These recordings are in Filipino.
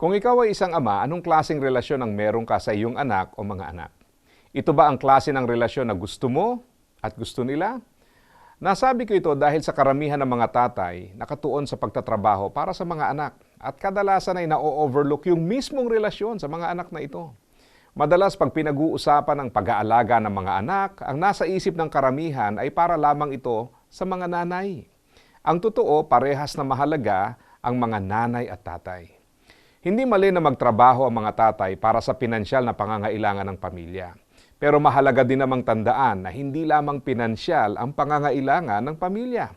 Kung ikaw ay isang ama, anong klaseng relasyon ang meron ka sa iyong anak o mga anak? Ito ba ang klase ng relasyon na gusto mo at gusto nila? Nasabi ko ito dahil sa karamihan ng mga tatay nakatuon sa pagtatrabaho para sa mga anak at kadalasan ay na-overlook yung mismong relasyon sa mga anak na ito. Madalas pag pinag-uusapan ang pag-aalaga ng mga anak, ang nasa isip ng karamihan ay para lamang ito sa mga nanay. Ang totoo, parehas na mahalaga ang mga nanay at tatay. Hindi mali na magtrabaho ang mga tatay para sa pinansyal na pangangailangan ng pamilya. Pero mahalaga din namang tandaan na hindi lamang pinansyal ang pangangailangan ng pamilya.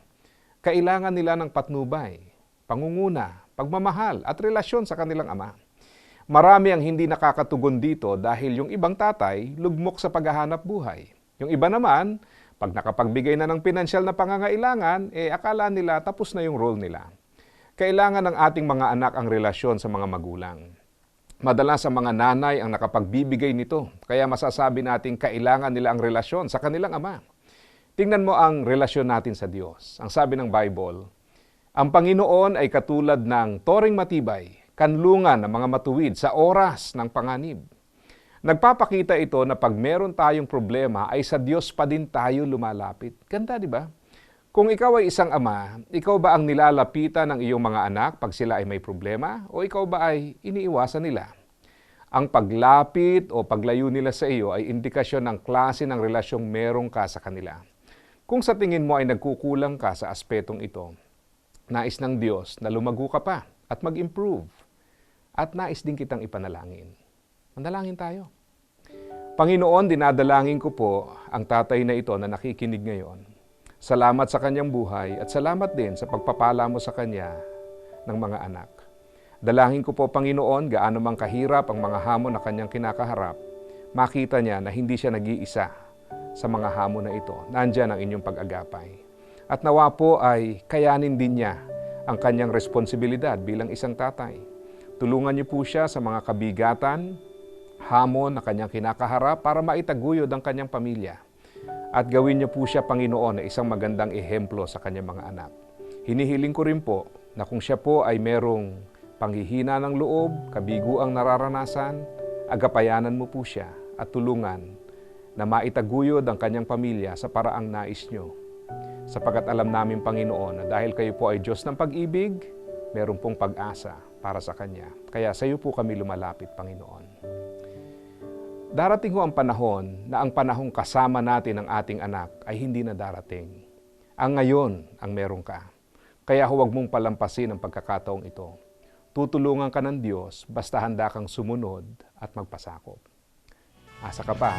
Kailangan nila ng patnubay, pangunguna, pagmamahal at relasyon sa kanilang ama. Marami ang hindi nakakatugon dito dahil yung ibang tatay lugmok sa paghahanap buhay. Yung iba naman, pag nakapagbigay na ng pinansyal na pangangailangan, eh akala nila tapos na yung role nila. Kailangan ng ating mga anak ang relasyon sa mga magulang. Madalas ang mga nanay ang nakapagbibigay nito, kaya masasabi natin kailangan nila ang relasyon sa kanilang ama. Tingnan mo ang relasyon natin sa Diyos. Ang sabi ng Bible, ang Panginoon ay katulad ng toring matibay, kanlungan ng mga matuwid sa oras ng panganib. Nagpapakita ito na pag meron tayong problema ay sa Diyos pa din tayo lumalapit. Ganda, di ba? Kung ikaw ay isang ama, ikaw ba ang nilalapitan ng iyong mga anak pag sila ay may problema o ikaw ba ay iniiwasan nila? Ang paglapit o paglayo nila sa iyo ay indikasyon ng klase ng relasyong merong ka sa kanila. Kung sa tingin mo ay nagkukulang ka sa aspetong ito, nais ng Diyos na lumago ka pa at mag-improve. At nais din kitang ipanalangin. Manalangin tayo. Panginoon, dinadalangin ko po ang tatay na ito na nakikinig ngayon. Salamat sa kanyang buhay at salamat din sa pagpapala mo sa kanya ng mga anak. Dalangin ko po, Panginoon, gaano mang kahirap ang mga hamon na kanyang kinakaharap, makita niya na hindi siya nag-iisa sa mga hamon na ito. Nandyan ang inyong pag-agapay. At nawa po ay kayanin din niya ang kanyang responsibilidad bilang isang tatay. Tulungan niyo po siya sa mga kabigatan, hamon na kanyang kinakaharap para maitaguyod ang kanyang pamilya. At gawin niyo po siya, Panginoon, na isang magandang ehemplo sa kanyang mga anak. Hinihiling ko rin po na kung siya po ay merong panghihina ng loob, kabigo nararanasan, agapayanan mo po siya at tulungan na maitaguyod ang kanyang pamilya sa paraang nais niyo. Sapagat alam namin, Panginoon, na dahil kayo po ay Diyos ng pag-ibig, meron pong pag-asa para sa Kanya. Kaya sa iyo po kami lumalapit, Panginoon. Darating ho ang panahon na ang panahong kasama natin ang ating anak ay hindi na darating. Ang ngayon ang meron ka. Kaya huwag mong palampasin ang pagkakataong ito. Tutulungan ka ng Diyos basta handa kang sumunod at magpasakop. Asa ka pa.